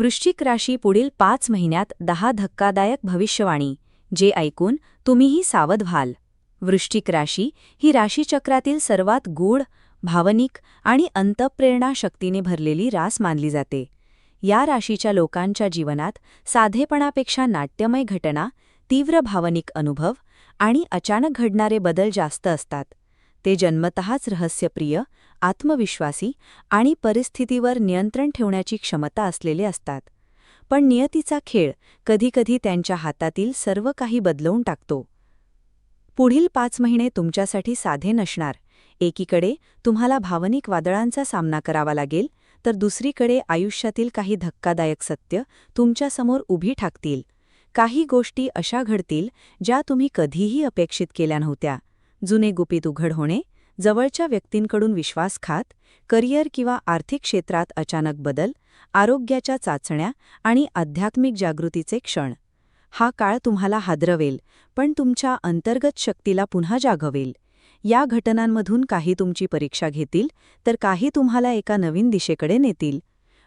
वृश्चिक राशी पुढील पाच महिन्यात दहा धक्कादायक भविष्यवाणी जे ऐकून तुम्हीही सावध व्हाल. वृश्चिक राशी ही राशीचक्रातील सर्वात गूढ भावनिक आणि अंतप्रेरणा शक्तीने भरलेली रास मानली जाते. या राशीच्या लोकांच्या जीवनात साधेपणापेक्षा नाट्यमय घटना तीव्र भावनिक अनुभव आणि अचानक घडणारे बदल जास्त असतात. ते जन्मतःच रहस्यप्रिय आत्मविश्वासी आणि परिस्थितीवर नियंत्रण ठेवण्याची क्षमता असलेले असतात. पण नियतीचा खेळ कधीकधी त्यांच्या हातातील सर्व काही बदलवून टाकतो. पुढील पाच महिने तुमच्यासाठी साधे नसणार. एकीकडे तुम्हाला भावनिक वादळांचा सामना करावा लागेल तर दुसरीकडे आयुष्यातील काही धक्कादायक सत्य तुमच्यासमोर उभी ठाकतील. काही गोष्टी अशा घडतील ज्या तुम्ही कधीही अपेक्षित केल्या नव्हत्या. जुने गुपित उघड होणे जवळच्या व्यक्तींकडून विश्वासघात करिअर किंवा आर्थिक क्षेत्रात अचानक बदल आरोग्याच्या चाचण्या आणि आध्यात्मिक जागृतीचे क्षण. हा काळ तुम्हाला हादरवेल पण तुमच्या अंतर्गत शक्तीला पुन्हा जागवेल. या घटनांमधून काही तुमची परीक्षा घेतील तर काही तुम्हाला एका नवीन दिशेकडे नेतील.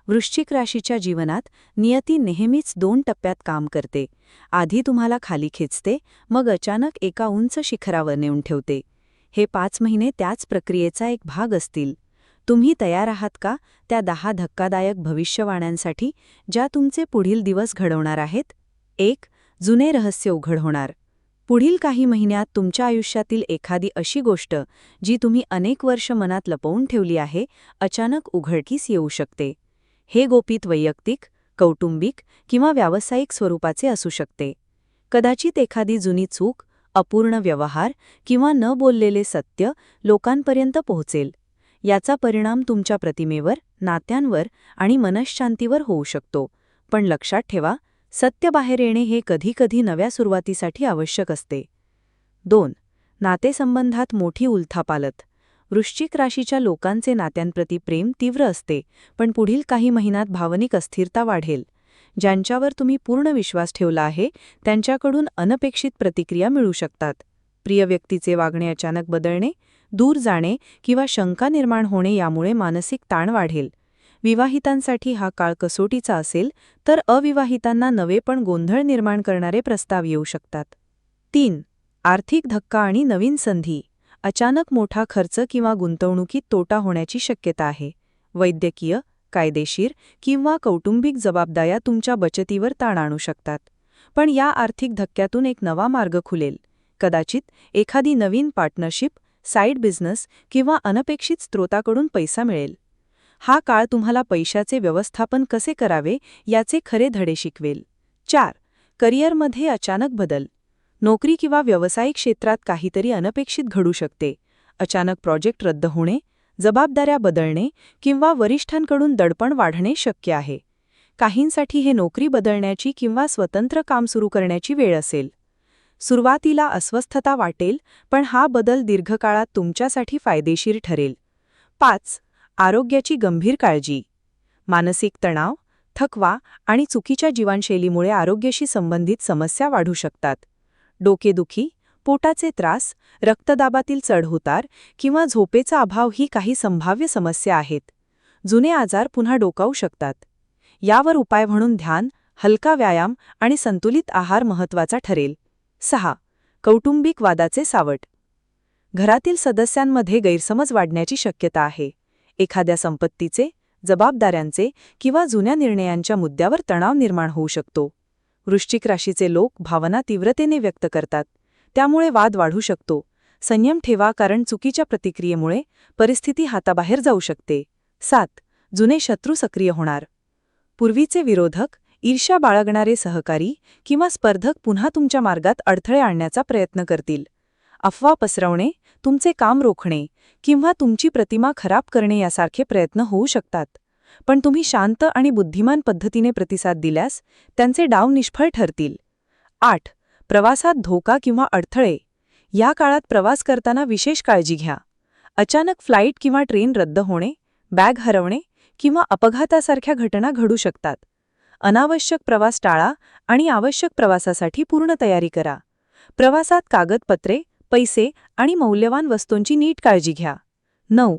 वृश्चिक राशीच्या जीवनात नियती नेहमीच दोन टप्प्यात काम करते. आधी तुम्हाला खाली खेचते मग अचानक एका उंच शिखरावर नेऊन ठेवते. हे पाच महिने त्याच प्रक्रियेचा एक भाग असतील. तुम्ही तयार आहात का? त्या दहा धक्कादायक भविष्यवाण्यांसाठी ज्या तुमचे पुढील दिवस घडवणार आहेत? एक जुने रहस्य उघड होणार पुढील काही महिन्यात तुमच्या आयुष्यातील एखादी अशी गोष्ट जी तुम्ही अनेक वर्ष मनात लपवून ठेवली आहे अचानक उघडकीस येऊ शकते. हे गोपित वैयक्तिक कौटुंबिक किंवा व्यावसायिक स्वरूपाचे असू शकते. कदाचित एखादी जुनी चूक अपूर्ण व्यवहार किंवा न बोललेले सत्य लोकांपर्यंत पोहोचेल. याचा परिणाम तुमच्या प्रतिमेवर नात्यांवर आणि मनशांतीवर होऊ शकतो. पण लक्षात ठेवा सत्य बाहेर येणे हे कधीकधी नव्या सुरुवातीसाठी आवश्यक असते. दोन नातेसंबंधात मोठी उलथापालत वृश्चिक राशीच्या लोकांचे नात्यांप्रती प्रेम तीव्र असते पण पुढील काही महिन्यात भावनिक अस्थिरता वाढेल. ज्यांच्यावर तुम्ही पूर्ण विश्वास ठेवला आहे त्यांच्याकडून अनपेक्षित प्रतिक्रिया मिळू शकतात. प्रिय व्यक्तीचे वागणे अचानक बदलणे दूर जाणे किंवा शंका निर्माण होणे यामुळे मानसिक ताण वाढेल. विवाहितांसाठी हा काळ कसोटीचा असेल तर अविवाहितांना नवे पण गोंधळ निर्माण करणारे प्रस्ताव येऊ शकतात. तीन आर्थिक धक्का आणि नवीन संधी. अचानक मोठा खर्च किंवा गुंतवणुकीत तोटा होण्याची शक्यता आहे. वैद्यकीय कायदेशीर किंवा कौटुंबिक जबाबदाऱ्या तुमच्या बचतीवर ताण आणू शकतात. पण या आर्थिक धक्क्यातून एक नवा मार्ग खुलेल. कदाचित एखादी नवीन पार्टनरशिप साईड बिझनेस किंवा अनपेक्षित स्त्रोताकडून पैसा मिळेल. हा काळ तुम्हाला पैशाचे व्यवस्थापन कसे करावे याचे खरे धडे शिकवेल. चार. करिअरमध्ये अचानक बदल. नोकरी किंवा व्यावसायिक क्षेत्रात काहीतरी अनपेक्षित घडू शकते. अचानक प्रोजेक्ट रद्द होणे जबाबदाऱ्या बदलणे किंवा वरिष्ठांकडून दडपण वाढणे शक्य आहे. काहींसाठी हे नोकरी बदलण्याची किंवा स्वतंत्र काम सुरू करण्याची वेळ असेल. सुरुवातीला अस्वस्थता वाटेल पण हा बदल दीर्घकाळात तुमच्यासाठी फायदेशीर ठरेल. पाच आरोग्याची गंभीर काळजी. मानसिक तणाव थकवा आणि चुकीच्या जीवनशैलीमुळे आरोग्याशी संबंधित समस्या वाढू शकतात. डोकेदुखी पोटाचे त्रास रक्तदाबातील चढउतार किंवा झोपेचा अभाव ही काही संभाव्य समस्या आहेत. जुने आजार पुन्हा डोकावू शकतात. यावर उपाय म्हणून ध्यान हलका व्यायाम आणि संतुलित आहार महत्त्वाचा ठरेल. सहा. कौटुंबिक वादाचे सावट. घरातील सदस्यांमध्ये गैरसमज वाढण्याची शक्यता आहे. एखाद्या संपत्तीचे जबाबदाऱ्यांचे किंवा जुन्या निर्णयांच्या मुद्द्यावर तणाव निर्माण होऊ शकतो. वृश्चिक राशीचे लोक भावना तीव्रतेने व्यक्त करतात. त्यामुळे वाद वाढू शकतो. संयम ठेवा कारण चुकीच्या प्रतिक्रियेमुळे परिस्थिती हाताबाहेर जाऊ शकते. सात. जुने शत्रू सक्रिय होणार. पूर्वीचे विरोधक ईर्ष्या बाळगणारे सहकारी किंवा स्पर्धक पुन्हा तुमच्या मार्गात अडथळे आणण्याचा प्रयत्न करतील. अफवा पसरवणे तुमचे काम रोखणे किंवा तुमची प्रतिमा खराब करणे यासारखे प्रयत्न होऊ शकतात. पण तुम्ही शांत आणि बुद्धिमान पद्धतीने प्रतिसाद दिल्यास त्यांचे डाव निष्फळ ठरतील. आठ. प्रवासात धोका किंवा अडथळे. या काळात प्रवास करताना विशेष काळजी घ्या. अचानक फ्लाईट किंवा ट्रेन रद्द होणे बॅग हरवणे किंवा अपघातासारख्या घटना घडू शकतात. अनावश्यक प्रवास टाळा आणि आवश्यक प्रवासासाठी पूर्ण तयारी करा. प्रवासात कागदपत्रे पैसे आणि मौल्यवान वस्तूंची नीट काळजी घ्या. नऊ.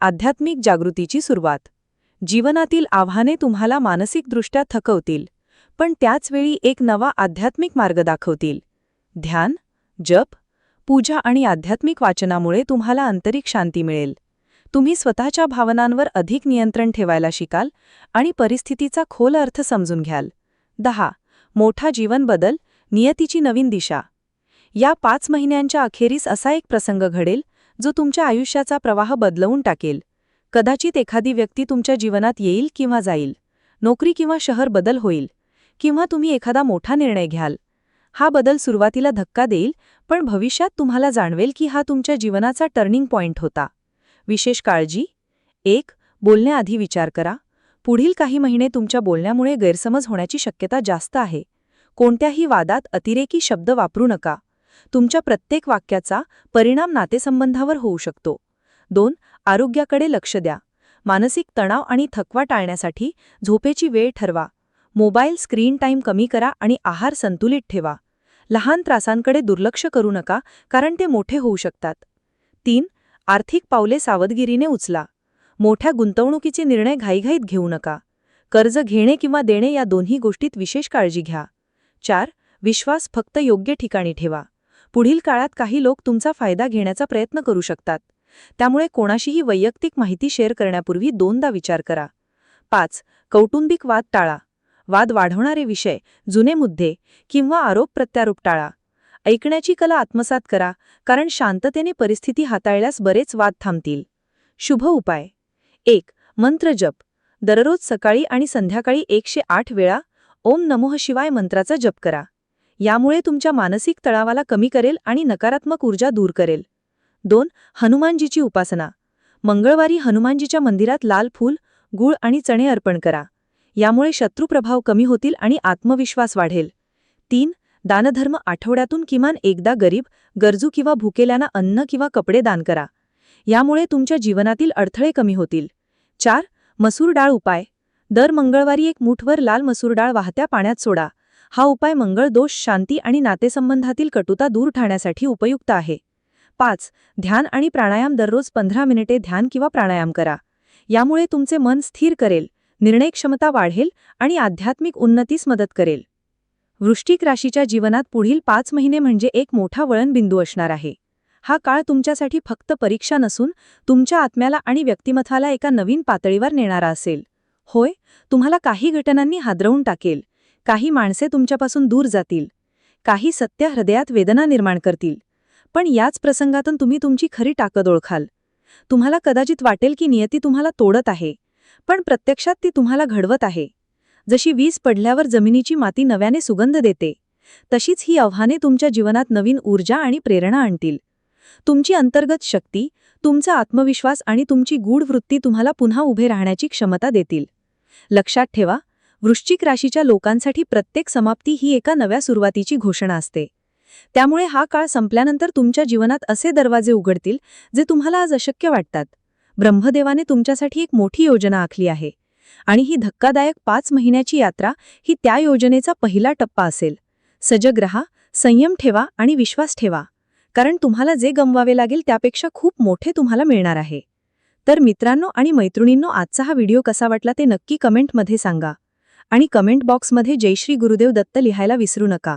आध्यात्मिक जागृतीची सुरुवात. जीवनातील आव्हाने तुम्हाला मानसिकदृष्ट्या थकवतील पण त्याचवेळी एक नवा आध्यात्मिक मार्ग दाखवतील. ध्यान जप पूजा आणि आध्यात्मिक वाचनामुळे तुम्हाला आंतरिक शांती मिळेल. तुम्ही स्वतःच्या भावनांवर अधिक नियंत्रण ठेवायला शिकाल आणि परिस्थितीचा खोल अर्थ समजून घ्याल. दहा मोठा जीवन बदल नियतीची नवीन दिशा. या पाच महिन्यांच्या अखेरीस असा एक प्रसंग घडेल जो तुमच्या आयुष्याचा प्रवाह बदलवून टाकेल. कदाचित एखादी व्यक्ती तुमच्या जीवनात येईल किंवा जाईल. नोकरी किंवा शहर बदल होईल. किंवा तुम्ही एखादा मोठा निर्णय घ्याल. हा बदल सुरुवातीला धक्का देईल पण भविष्यात तुम्हाला जाणवेल की हा तुमच्या जीवनाचा टर्निंग पॉइंट होता. विशेष काळजी. एक बोलण्याआधी विचार करा. पुढील काही महिने तुमच्या बोलण्यामुळे गैरसमज होण्याची शक्यता जास्त आहे. कोणत्याही वादात अतिरेकी शब्द वापरू नका. तुमच्या प्रत्येक वाक्याचा परिणाम नातेसंबंधावर होऊ शकतो. दोन आरोग्याकडे लक्ष द्या. मानसिक तणाव आणि थकवा टाळण्यासाठी झोपेची वेळ ठरवा. मोबाईल स्क्रीन टाईम कमी करा आणि आहार संतुलित ठेवा. लहान त्रासांकडे दुर्लक्ष करू नका कारण ते मोठे होऊ शकतात. तीन आर्थिक पावले सावधगिरीने उचला. मोठ्या गुंतवणुकीचे निर्णय घाईघाईत घेऊ नका. कर्ज घेणे किंवा देणे या दोन्ही गोष्टीत विशेष काळजी घ्या. चार विश्वास फक्त योग्य ठिकाणी ठेवा. पुढील काळात काही लोक तुमचा फायदा घेण्याचा प्रयत्न करू शकतात. त्यामुळे कोणाशीही वैयक्तिक माहिती शेअर करण्यापूर्वी दोनदा विचार करा. पाच कौटुंबिक वाद टाळा. वाद वाढवणारे विषय जुने मुद्दे किंवा आरोप प्रत्यारोप टाळा. ऐकण्याची कला आत्मसात करा कारण शांततेने परिस्थिती हाताळल्यास बरेच वाद थांबतील. शुभ उपाय. एक मंत्र जप. दररोज सकाळी आणि संध्याकाळी एकशे आठ वेळा ओम नमोह शिवाय मंत्राचा जप करा. यामुळे तुमच्या मानसिक तळावाला कमी करेल आणि नकारात्मक ऊर्जा दूर करेल. दोन हनुमानजीची उपासना. मंगळवारी हनुमानजीच्या मंदिरात लाल फूल गूळ आणि चणे अर्पण करा. यामुळे शत्रुप्रभाव कमी होतील आणि आत्मविश्वास वाढेल. तीन दानधर्म आठवड्यातून किमान एकदा गरीब गरजू किंवा भुकेल्यांना अन्न किंवा कपडे दान करा. यामुळे तुमच्या जीवनातील अडथळे कमी होतील. चार मसूर डाळ उपाय. दर मंगळवारी एक मुठभर लाल मसूर डाळ वाहत्या पाण्यात सोडा. हा उपाय मंगळ दोष शांती आणि नातेसंबंधातील कटुता दूर ठाण्यासाठी उपयुक्त आहे. पाच ध्यान आणि प्राणायाम दररोज पंधरा मिनिटे ध्यान किंवा प्राणायाम करा. यामुळे तुमचे मन स्थिर करेल निर्णय क्षमता वाढेल आणि आध्यात्मिक उन्नतीस मदत करेल. वृष्टिक राशीच्या जीवनात पुढील पाच महिने म्हणजे एक मोठा वळणबिंदू असणार आहे. हा काळ तुमच्यासाठी फक्त परीक्षा नसून तुमच्या आत्म्याला आणि व्यक्तिमत्वाला एका नवीन पातळीवर नेणारा असेल. होय तुम्हाला काही घटनांनी हादरवून टाकेल. काही माणसे तुमच्यापासून दूर जातील. काही सत्य हृदयात वेदना निर्माण करतील. पण याच प्रसंगातून तुम्ही तुमची खरी ताकद ओळखाल. तुम्हाला कदाचित वाटेल की नियती तुम्हाला तोडत आहे पण प्रत्यक्षात ती तुम्हाला घडवत आहे. जशी वीज पडल्यावर जमिनीची माती नव्याने सुगंध देते तशीच ही आव्हाने तुमच्या जीवनात नवीन ऊर्जा आणि प्रेरणा आणतील. तुमची अंतर्गत शक्ती तुमचा आत्मविश्वास आणि तुमची गूढ वृत्ती तुम्हाला पुन्हा उभे राहण्याची क्षमता देतील. लक्षात ठेवा वृश्चिक राशीच्या लोकांसाठी प्रत्येक समाप्ती ही एका नव्या सुरुवातीची घोषणा असते. त्यामुळे हा काळ संपल्यानंतर तुमच्या जीवनात असे दरवाजे उघडतील जे तुम्हाला आज अशक्य वाटतात. ब्रह्मदेवाने तुमच्यासाठी एक मोठी योजना आखली आहे आणि ही धक्कादायक पाच महिन्याची यात्रा ही त्या योजनेचा पहिला टप्पा असेल. सजग रहा संयम ठेवा आणि विश्वास ठेवा. कारण तुम्हाला जे गमवावे लागेल त्यापेक्षा खूप मोठे तुम्हाला मिळणार आहे. तर मित्रांनो आणि मैत्रिणींनो आजचा हा व्हिडिओ कसा वाटला ते नक्की कमेंटमध्ये सांगा. आणि कमेंट बॉक्समध्ये जय श्री गुरुदेव दत्त लिहायला विसरू नका.